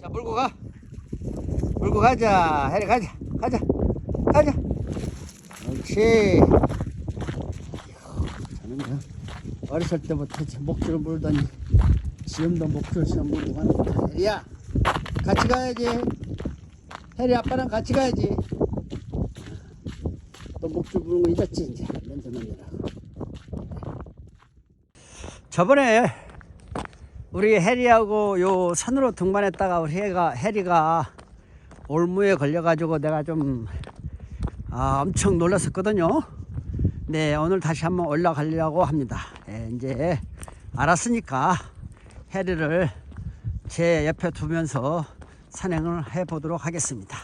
자, 몰고 가. 몰고 가자. 해리 가자. 가자. 가자. 그렇지. 저는 저 어렸을 때부터 저 목줄을 물더니 지금도 목줄 지금 물고 가는 거야. 해리야, 같이 가야지. 해리 아빠랑 같이 가야지. 또 목줄 부는 거 잊었지 이제 냄새 맡느라고. 저번에 우리 해리하고 요 산으로 등반했다가 우리 해가 해리가 올무에 걸려가지고 내가 좀 아, 엄청 놀랐었거든요. 네 오늘 다시 한번 올라가려고 합니다. 예, 이제 알았으니까 해리를 제 옆에 두면서 산행을 해 보도록 하겠습니다.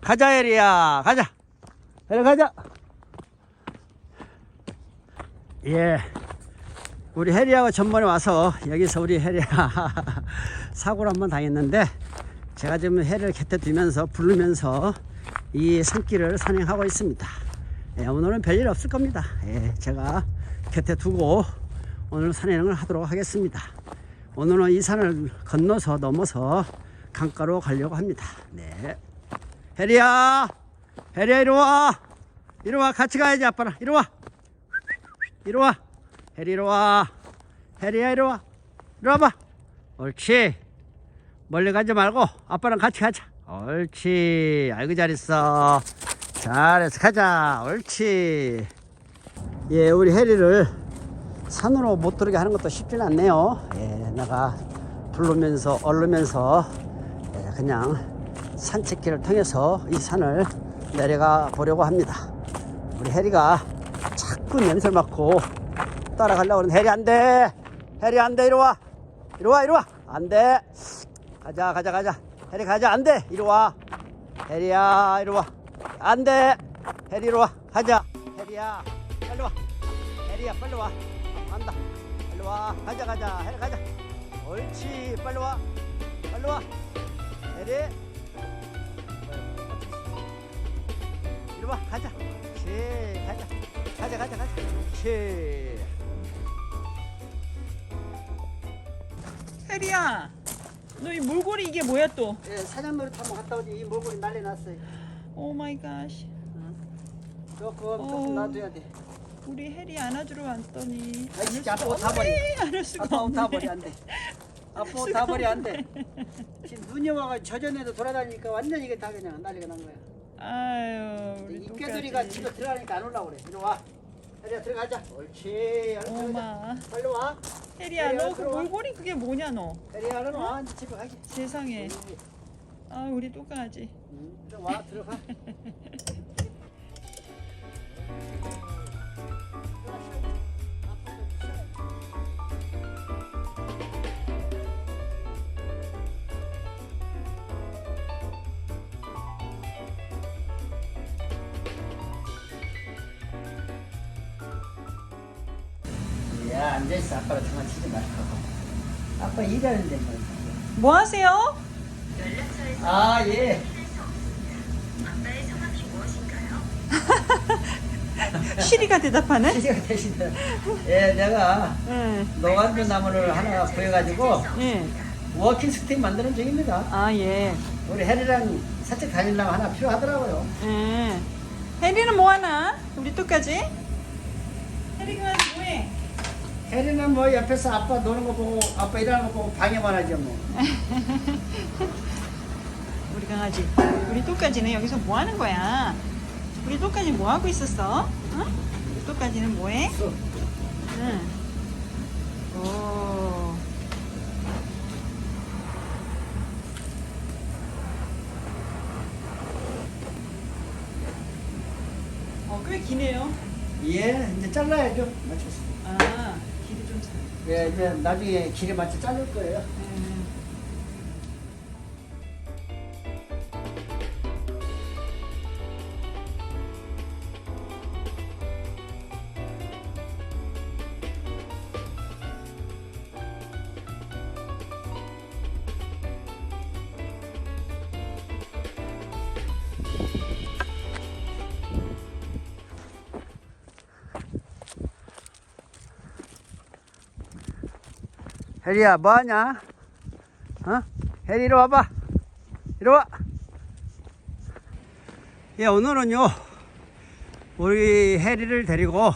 가자 해리야 가자. 해리 가자. 예. 우리 해리하고 전번에 와서 여기서 우리 해리가 사고를 한번 당했는데 제가 지금 해리를 곁에 두면서 부르면서 이 산길을 산행하고 있습니다. 예, 오늘은 별일 없을 겁니다. 예, 제가 곁에 두고 오늘 산행을 하도록 하겠습니다. 오늘은 이 산을 건너서 넘어서 강가로 가려고 합니다. 네. 해리야! 해리야, 이리 와! 이리 와, 같이 가야지, 아빠랑. 이리 와! 이리 와! 해리 이리 와. 해리야 이리 와. 이리 와봐. 옳지. 멀리 가지 말고 아빠랑 같이 가자. 옳지. 아이고 잘했어. 잘했어. 가자. 옳지. 예, 우리 해리를 산으로 못 들어게 하는 것도 쉽지는 않네요. 예, 내가 부르면서 얼르면서 예, 그냥 산책길을 통해서 이 산을 내려가 보려고 합니다. 우리 해리가 자꾸 냄새를 맡고 따라가려고 그러는데 해리 안 돼. 해리 안 돼. 이리 와. 이리 와. 이리 와. 안 돼. 가자. 가자. 가자. 해리 가자. 안 돼. 이리 와. 해리야. 이리 와. 안 돼. 해리 이리 와. 가자. 해리야. 빨리 와. 해리야. 빨리 와. 간다. 빨리 와. 가자. 가자. 해리 가자. 옳지. 빨리 와. 빨리 와. 해리. 이리 와. 가자. 그렇지. 가자. 가자. 가자. 가자. 그 혜리야, 너 이 몰골이 이게 뭐야 또? 예, 사냥놀이 한번 갔다 오지 이 몰골이 난리 났어요. 오 마이 갓. 조금 어. 조금 놔둬야 돼. 우리 혜리 안아주러 왔더니 아이 옷다 버려. 안할 수가 아빠 옷다 없네. 버려 안 돼. 아빠 옷다 버려 안 돼. 지금 눈이 와가 저전에도 돌아다니니까 완전 이게 다 그냥 난리가 난 거야. 아유, 우리 이깨들이가. 집에 들어가니까 안 올라오래 이리 와. 혜리야 들어가자. 옳지. 얼른 들어가자. 어마. 빨리 와. 혜리야, 혜리야, 너 그 들어와. 몰골이 그게 뭐냐 너? 혜리야 얼른 와. 이제 집에 가기. 세상에. 아, 우리 똑같이. 응, 들어와 들어가. 앉아있어 아빠랑 장난 치지 말고 아빠 일하는 데 뭐. 뭐 하세요? 아 예. 시리가 대답하네. 시가 대신에 예 내가 예, 노간주 나무를 하나 구해가지고 예. 워킹 스틱 만드는 중입니다. 아 예, 우리 해리랑 산책 다니려면 하나 필요하더라고요. 예. 혜리는 뭐 하나? 우리 똑같이? 뭐해? 해리는 뭐 옆에서 아빠 노는 거 보고 아빠 일하는 거 보고 방해만 하죠 뭐. 우리 강아지. 우리 똑까지는 여기서 뭐 하는 거야? 우리 똑까지 뭐 하고 있었어? 응? 우리 똑까지는 뭐 해? 수. 응. 오. 어, 꽤 기네요. 예 이제 잘라야죠. 맞췄어. 예 이제 나중에 길에 맞춰 자를 거예요. 음. 해리야 뭐하냐? 어? 해리 이리 와봐. 이리 와. 예, 오늘은요, 우리 해리를 데리고,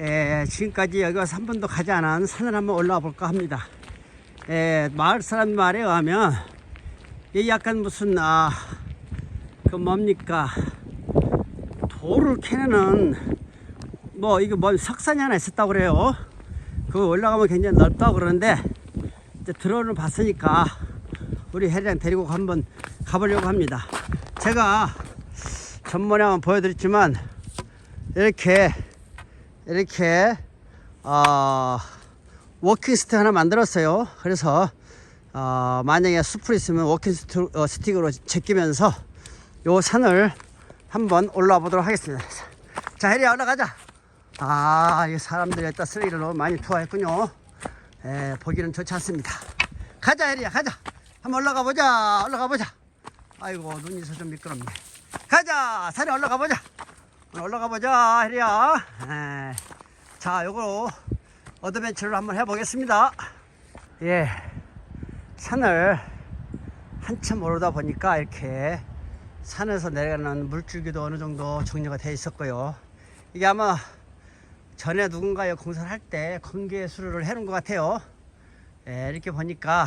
예, 지금까지 여기 와서 한 번도 가지 않은 산을 한번 올라와 볼까 합니다. 예, 마을 사람 말에 의하면, 이 약간 무슨, 아, 그 뭡니까, 돌을 캐내는, 뭐, 이거 뭐, 석산이 하나 있었다고 그래요. 그거 올라가면 굉장히 넓다고 그러는데, 이제 들어오는 봤으니까, 우리 해리랑 데리고 한번 가보려고 합니다. 제가 전번에 한번 보여드렸지만 이렇게 이렇게 어, 워킹 스틱 하나 만들었어요. 그래서 어, 만약에 숲을 있으면 워킹 스틱, 어, 스틱으로 제끼면서 요 산을 한번 올라와 보도록 하겠습니다. 자, 해리야 올라가자. 아, 이 사람들이 여기다 쓰레기를 너무 많이 투하했군요. 에, 보기는 좋지 않습니다. 가자, 해리야, 가자. 한번 올라가 보자. 올라가 보자. 아이고, 눈이 있어 좀 미끄럽네. 가자! 산에 올라가 보자. 올라가 보자, 해리야. 에, 자, 요거 어드벤처를 한번 해보겠습니다. 예. 산을 한참 오르다 보니까 이렇게 산에서 내려가는 물줄기도 어느 정도 정리가 돼 있었고요. 이게 아마 전에 누군가의 공사를 할 때 건기의 수로를 해 놓은 것 같아요. 예, 이렇게 보니까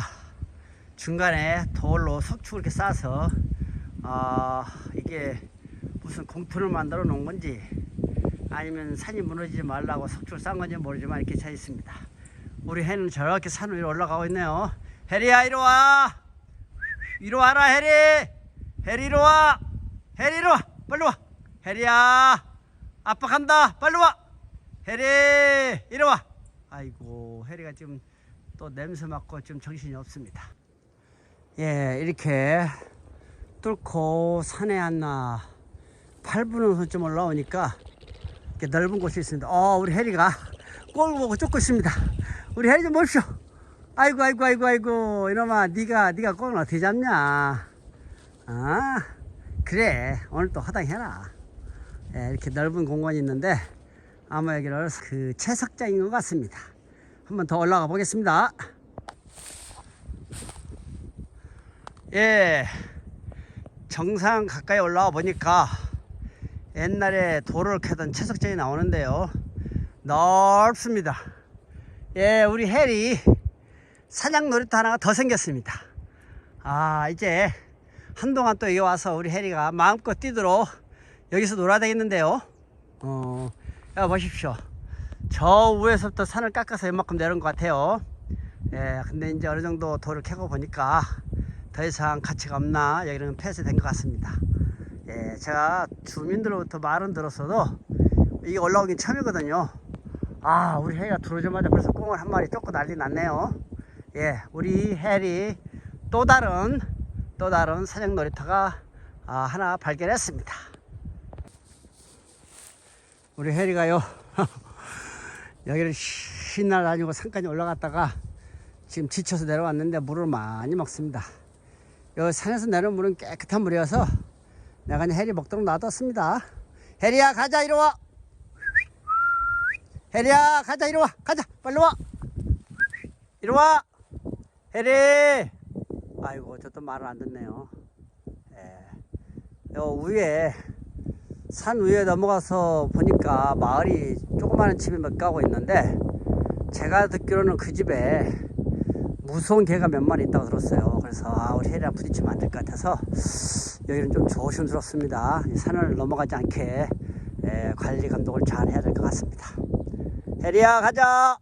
중간에 돌로 석축을 이렇게 싸서 아 이게 무슨 공터를 만들어 놓은 건지 아니면 산이 무너지지 말라고 석축을 싼 건지 모르지만 이렇게 차 있습니다. 우리 해는 저렇게 산 위로 올라가고 있네요. 해리야 이리 와. 이리 와라 해리. 해리 이리 와. 해리 이리 와. 빨리 와. 해리야. 아빠 간다. 빨리 와. 해리 이리 와. 아이고 해리가 지금 또 냄새 맡고 좀 정신이 없습니다. 예, 이렇게 뚫고 산에 한나 8분 후쯤 올라오니까 이렇게 넓은 곳이 있습니다. 어, 우리 해리가 꼴 보고 쫓고 있습니다. 우리 해리 좀 보십시오. 아이고, 아이고, 아이고, 아이고, 이놈아, 네가 네가 꼴은 어떻게 잡냐? 아, 그래, 오늘 또 허당해라. 예, 이렇게 넓은 공간이 있는데 아마 여기를 그 채석장인 것 같습니다. 한번 더 올라가 보겠습니다. 예, 정상 가까이 올라와 보니까 옛날에 돌을 캐던 채석장이 나오는데요. 넓습니다. 예, 우리 해리 사냥 놀이터 하나가 더 생겼습니다. 아, 이제 한동안 또 여기 와서 우리 해리가 마음껏 뛰도록 여기서 놀아야 되겠는데요. 어, 야, 보십시오. 저 위에서부터 산을 깎아서 이만큼 내려온 것 같아요. 예, 근데 이제 어느 정도 돌을 캐고 보니까 더 이상 가치가 없나 여기는 폐쇄된 것 같습니다. 예, 제가 주민들로부터 말은 들었어도 이게 올라오긴 처음이거든요. 아, 우리 해가 들어오자마자 벌써 꽁을 한 마리 쫓고 난리 났네요. 예, 우리 해리 또 다른 또 다른 사냥 놀이터가 아, 하나 발견했습니다. 우리 해리가요. 여기를 신날 다니고 산까지 올라갔다가 지금 지쳐서 내려왔는데 물을 많이 먹습니다. 여 산에서 내려온 물은 깨끗한 물이어서 내가 그냥 해리 먹도록 놔뒀습니다. 해리야 가자 이리 와. 해리야 가자 이리 와. 가자 빨리 와. 이리 와. 해리. 아이고 저 또 말을 안 듣네요. 예. 요 위에 산 위에 넘어가서 보니까 마을이 조그마한 집이 몇 가고 있는데 제가 듣기로는 그 집에 무서운 개가 몇 마리 있다고 들었어요. 그래서 아, 우리 해리랑 부딪히면 안 될 것 같아서 여기는 좀 조심스럽습니다. 이 산을 넘어가지 않게 에, 관리 감독을 잘 해야 될 것 같습니다. 해리야 가자.